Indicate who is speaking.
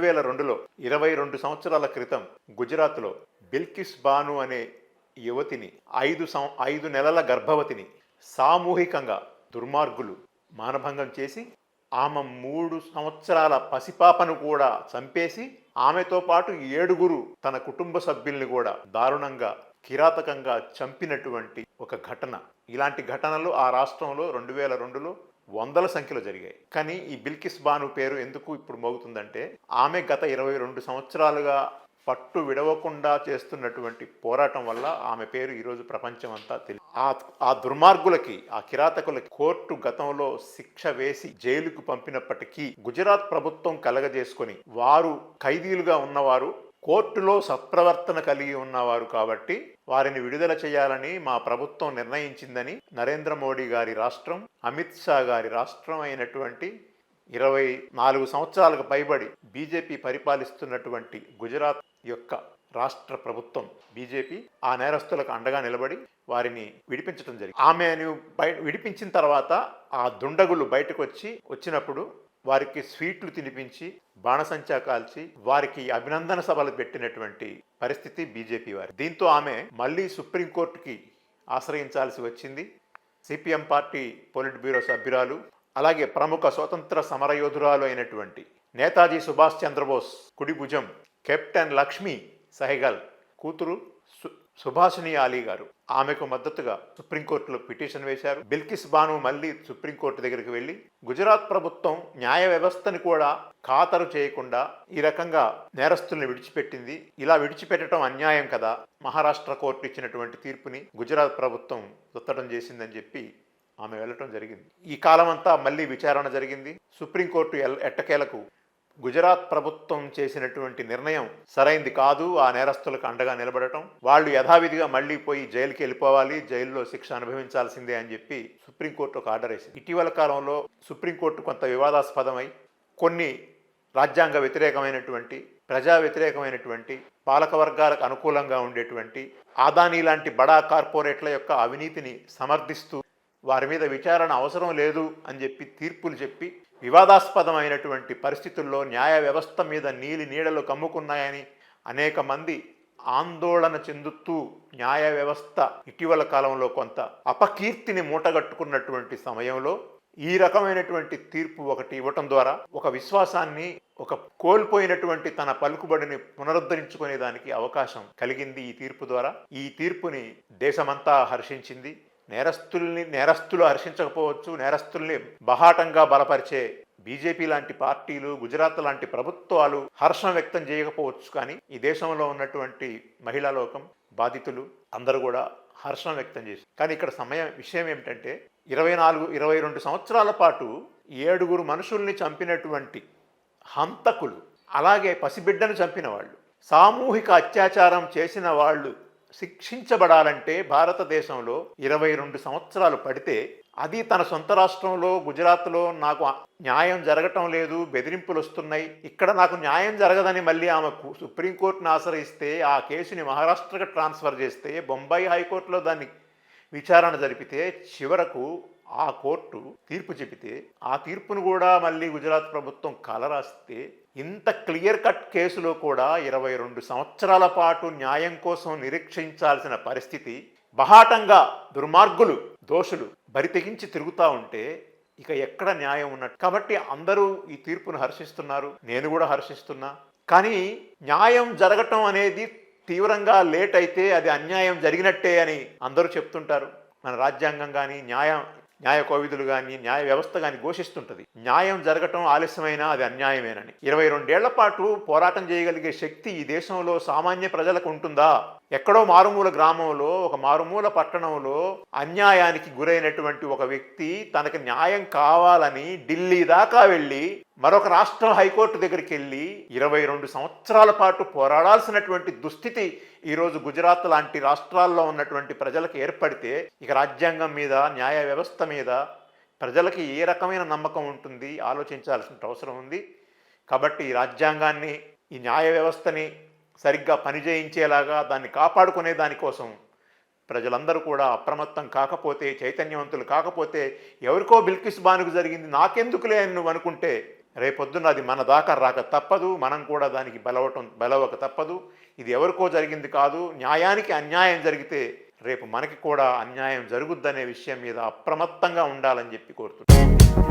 Speaker 1: రెండు వేల రెండులో ఇరవై రెండు సంవత్సరాల క్రితం గుజరాత్లో బిల్కిస్ బాను అనే యువతిని ఐదు సం ఐదు నెలల గర్భవతిని సామూహికంగా దుర్మార్గులు మానభంగం చేసి ఆమె మూడు సంవత్సరాల పసిపాపను కూడా చంపేసి ఆమెతో పాటు ఏడుగురు తన కుటుంబ సభ్యుల్ని కూడా దారుణంగా కిరాతకంగా చంపినటువంటి ఒక ఘటన. ఇలాంటి ఘటనలు ఆ రాష్ట్రంలో రెండు వేల రెండులో వందల సంఖ్యలో జరిగాయి. కానీ ఈ బిల్కిస్ బాను పేరు ఎందుకు ఇప్పుడు మోగుతుందంటే ఆమె గత ఇరవై రెండు సంవత్సరాలుగా పట్టు విడవకుండా చేస్తున్నటువంటి పోరాటం వల్ల ఆమె పేరు ఈరోజు ప్రపంచం అంతా తెలియదు ఆ ఆ దుర్మార్గులకి ఆ కిరాతకులకి కోర్టు గతంలో శిక్ష వేసి జైలుకు పంపినప్పటికీ గుజరాత్ ప్రభుత్వం కలగజేసుకొని వారు ఖైదీలుగా ఉన్నవారు కోర్టులో సత్ప్రవర్తన కలిగి ఉన్నవారు కాబట్టి వారిని విడుదల చేయాలని మా ప్రభుత్వం నిర్ణయించిందని నరేంద్ర మోడీ గారి రాష్ట్రం అమిత్ షా గారి రాష్ట్రం అయినటువంటి ఇరవై నాలుగు సంవత్సరాలకు పైబడి బీజేపీ పరిపాలిస్తున్నటువంటి గుజరాత్ యొక్క రాష్ట్ర ప్రభుత్వం బీజేపీ ఆ నేరస్తులకు అండగా నిలబడి వారిని విడిపించడం జరిగింది. ఆమెను బయ విడిపించిన తర్వాత ఆ దుండగులు బయటకు వచ్చి వచ్చినప్పుడు వారికి స్వీట్లు తినిపించి బాణసంచా కాల్చి వారికి అభినందన సభలు పెట్టినటువంటి పరిస్థితి బీజేపీ వారి. దీంతో ఆమె మళ్ళీ సుప్రీంకోర్టుకి ఆశ్రయించాల్సి వచ్చింది. సిపిఎం పార్టీ పొలిట్ బ్యూరో సభ్యురాలు అలాగే ప్రముఖ స్వతంత్ర సమరయోధురాలు అయినటువంటి నేతాజీ సుభాష్ చంద్రబోస్ కుడిభుజం కెప్టెన్ లక్ష్మీ సహగల్ కూతురు సుభాషిణి ఆలీ గారు ఆమెకు మద్దతుగా సుప్రీంకోర్టులో పిటిషన్ వేశారు. బిల్కిస్ బాను మళ్ళీ సుప్రీంకోర్టు దగ్గరికి వెళ్ళి గుజరాత్ ప్రభుత్వం న్యాయ వ్యవస్థని కూడా ఖాతరు చేయకుండా ఈ రకంగా నేరస్తుల్ని విడిచిపెట్టింది. ఇలా విడిచిపెట్టడం అన్యాయం కదా. మహారాష్ట్ర కోర్టు ఇచ్చినటువంటి తీర్పుని గుజరాత్ ప్రభుత్వం ఉత్తడం చేసిందని చెప్పి ఆమె వెళ్ళటం జరిగింది. ఈ కాలం అంతా మళ్ళీ విచారణ జరిగింది. సుప్రీంకోర్టు ఎల్- ఎట్టకేలకు గుజరాత్ ప్రభుత్వం చేసినటువంటి నిర్ణయం సరైంది కాదు. ఆ నేరస్తులకు అండగా నిలబడటం వాళ్ళు యథావిధిగా మళ్ళీ పోయి జైలుకి వెళ్ళిపోవాలి జైల్లో శిక్ష అనుభవించాల్సిందే అని చెప్పి సుప్రీంకోర్టు ఒక ఆర్డర్ వేసింది. ఇటీవల కాలంలో సుప్రీంకోర్టు కొంత వివాదాస్పదమై కొన్ని రాజ్యాంగ వ్యతిరేకమైనటువంటి ప్రజా వ్యతిరేకమైనటువంటి పాలక వర్గాలకు అనుకూలంగా ఉండేటువంటి ఆదానీ లాంటి బడా కార్పొరేట్ల యొక్క అవినీతిని సమర్థిస్తూ వారి మీద విచారణ అవసరం లేదు అని చెప్పి తీర్పులు చెప్పి వివాదాస్పదమైనటువంటి పరిస్థితుల్లో న్యాయ వ్యవస్థ మీద నీలి నీడలు కమ్ముకున్నాయని అనేక మంది ఆందోళన చెందుతూ న్యాయ వ్యవస్థ ఇటీవల కాలంలో కొంత అపకీర్తిని మూటగట్టుకున్నటువంటి సమయంలో ఈ రకమైనటువంటి తీర్పు ఒకటి ఇవ్వటం ద్వారా ఒక విశ్వాసాన్ని ఒక కోల్పోయినటువంటి తన పలుకుబడిని పునరుద్ధరించుకునే దానికి అవకాశం కలిగింది ఈ తీర్పు ద్వారా. ఈ తీర్పుని దేశమంతా హర్షించింది. నేరస్తుల్ని నేరస్తులు హర్షించకపోవచ్చు నేరస్తుల్ని బహాటంగా బలపరిచే బీజేపీ లాంటి పార్టీలు గుజరాత్ లాంటి ప్రభుత్వాలు హర్షం వ్యక్తం చేయకపోవచ్చు. కానీ ఈ దేశంలో ఉన్నటువంటి మహిళా లోకం బాధితులు అందరూ కూడా హర్షం వ్యక్తం చేసి కానీ ఇక్కడ సమయం విషయం ఏమిటంటే ఇరవై నాలుగు ఇరవై రెండు సంవత్సరాల పాటు ఏడుగురు మనుషుల్ని చంపినటువంటి హంతకులు అలాగే పసిబిడ్డను చంపిన వాళ్ళు సామూహిక అత్యాచారం చేసిన వాళ్ళు శిక్షించబడాలంటే భారతదేశంలో ఇరవై రెండు సంవత్సరాలు పడితే అది తన సొంత రాష్ట్రంలో గుజరాత్లో నాకు న్యాయం జరగటం లేదు బెదిరింపులు వస్తున్నాయి. ఇక్కడ నాకు న్యాయం జరగదని మళ్ళీ ఆమెకు సుప్రీంకోర్టును ఆశ్రయిస్తే ఆ కేసుని మహారాష్ట్రకు ట్రాన్స్ఫర్ చేస్తే బొంబాయి హైకోర్టులో దాన్ని విచారణ జరిపితే చివరకు ఆ కోర్టు తీర్పు చెబితే ఆ తీర్పును కూడా మళ్ళీ గుజరాత్ ప్రభుత్వం కలరాస్తే ఇంత క్లియర్ కట్ కేసులో కూడా ఇరవై రెండు సంవత్సరాల పాటు న్యాయం కోసం నిరీక్షించాల్సిన పరిస్థితి బహాటంగా దుర్మార్గులు దోషులు బరితెగించి తిరుగుతూ ఉంటే ఇక ఎక్కడ న్యాయం ఉన్నట్టు. కాబట్టి అందరూ ఈ తీర్పును హర్షిస్తున్నారు. నేను కూడా హర్షిస్తున్నా. కానీ న్యాయం జరగటం అనేది తీవ్రంగా లేట్ అయితే అది అన్యాయం జరిగినట్టే అని అందరూ చెప్తుంటారు. మన రాజ్యాంగం కానీ న్యాయం న్యాయ కోవిధులు కానీ న్యాయ వ్యవస్థ కానీ ఘోషిస్తుంటుంది. న్యాయం జరగటం ఆలస్యమైనా అది అన్యాయమేనని. ఇరవై రెండేళ్ళ పాటు పోరాటం చేయగలిగే శక్తి ఈ దేశంలో సామాన్య ప్రజలకు ఉంటుందా? ఎక్కడో మారుమూల గ్రామంలో ఒక మారుమూల పట్టణంలో అన్యాయానికి గురైనటువంటి ఒక వ్యక్తి తనకు న్యాయం కావాలని ఢిల్లీ దాకా వెళ్ళి మరొక రాష్ట్ర హైకోర్టు దగ్గరికి వెళ్ళి ఇరవై రెండు సంవత్సరాల పాటు పోరాడాల్సినటువంటి దుస్థితి ఈరోజు గుజరాత్ లాంటి రాష్ట్రాల్లో ఉన్నటువంటి ప్రజలకు ఏర్పడితే ఇక రాజ్యాంగం మీద న్యాయ వ్యవస్థ మీద ప్రజలకి ఏ రకమైన నమ్మకం ఉంటుంది ఆలోచించాల్సిన అవసరం ఉంది. కాబట్టి ఈ రాజ్యాంగాన్ని ఈ న్యాయ వ్యవస్థని సరిగ్గా పనిచేయించేలాగా దాన్ని కాపాడుకునే దానికోసం ప్రజలందరూ కూడా అప్రమత్తం కాకపోతే చైతన్యవంతులు కాకపోతే ఎవరికో బిల్కిస్ బానుకు జరిగింది నాకెందుకులే అని నువ్వు అనుకుంటే రేపొద్దున అది మన దాకా రాక తప్పదు మనం కూడా దానికి బలవటం బలవక తప్పదు. ఇది ఎవరికో జరిగింది కాదు న్యాయానికి అన్యాయం జరిగితే రేపు మనకి కూడా అన్యాయం జరుగుద్దనే విషయం మీద అప్రమత్తంగా ఉండాలని చెప్పి కోరుతున్నాను.